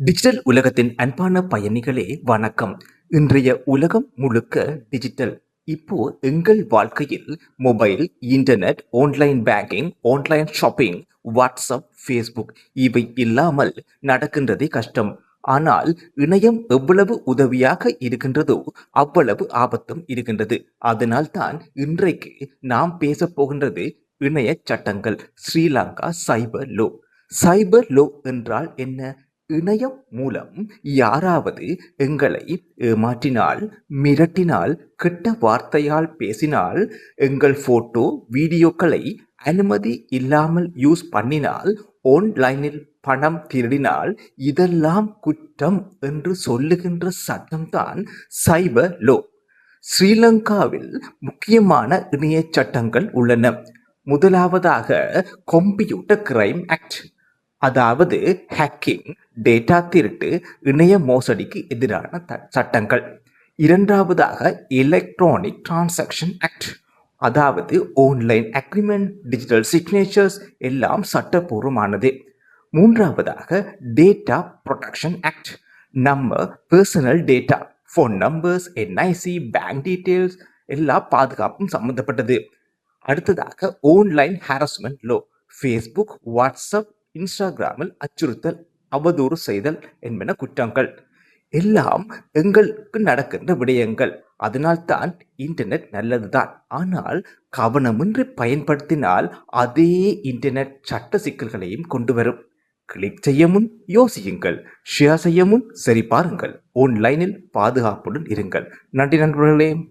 Digital உலகத்தின் அன்பான பயணிகளே வணக்கம். இன்றைய உலகம் முழுக்க டிஜிட்டல். இப்போ எங்கள் வாழ்க்கையில் mobile internet online banking online shopping WhatsApp Facebook இவை இல்லாமல் நடக்கின்றதே கஷ்டம். ஆனால் இணையம் எவ்வளவு உதவியாக இருக்கின்றதோ அவ்வளவு ஆபத்தும் இருக்கின்றது. அதனால் தான் இன்றைக்கு நாம் பேசப்போகின்றது இணைய சட்டங்கள். Sri Lanka cyber law. Cyber law என்றால் என்ன? இணையம் மூலம் யாராவது எங்களை ஏமாற்றினால் மிரட்டினால் கெட்ட வார்த்தையால் பேசினால் எங்கள் போட்டோ வீடியோக்களை அனுமதி இல்லாமல் யூஸ் பண்ணினால் ஆன்லைனில் பணம் திருடினால் இதெல்லாம் குற்றம் என்று சொல்லுகின்ற சட்டம்தான் சைபர் லோ ஸ்ரீலங்காவில் முக்கியமான இணைய சட்டங்கள் உள்ளன. முதலாவதாக கம்ப்யூட்டர் கிரைம் ஆக்ட் அதாவது ஹேக்கிங் டேட்டா திருட்டு இணைய மோசடிக்கு எதிரான சட்டங்கள். இரண்டாவதாக எலக்ட்ரானிக் டிரான்சாக்ஷன் ஆக்ட் அதாவது ஆன்லைன் அக்ரிமெண்ட் டிஜிட்டல் சிக்னேச்சர்ஸ் எல்லாம் சட்டபூர்வமானது மூன்றாவதாக டேட்டா ப்ரொடெக்ஷன் ஆக்ட் நம்ம personal data phone numbers NIC bank details எல்லா பாதுகாப்பும் சம்மந்தப்பட்டது அடுத்ததாக online harassment law Facebook WhatsApp இன்ஸ்டாகிராமில் அச்சுறுத்தல் அவதூறு செய்தல் என்பன குற்றங்கள். எல்லாம் எங்களுக்கு நடக்கின்ற விடயங்கள். அதனால்தான் இன்டர்நெட் நல்லதுதான். ஆனால் கவனமின்றி பயன்படுத்தினால் அதே இன்டர்நெட் சட்ட சிக்கல்களையும் கொண்டு வரும். கிளிக் செய்ய முன் யோசியுங்கள். ஷேர் செய்ய முன் சரி பாருங்கள் ஆன்லைனில் பாதுகாப்புடன் இருங்கள். நன்றி நண்பர்களே.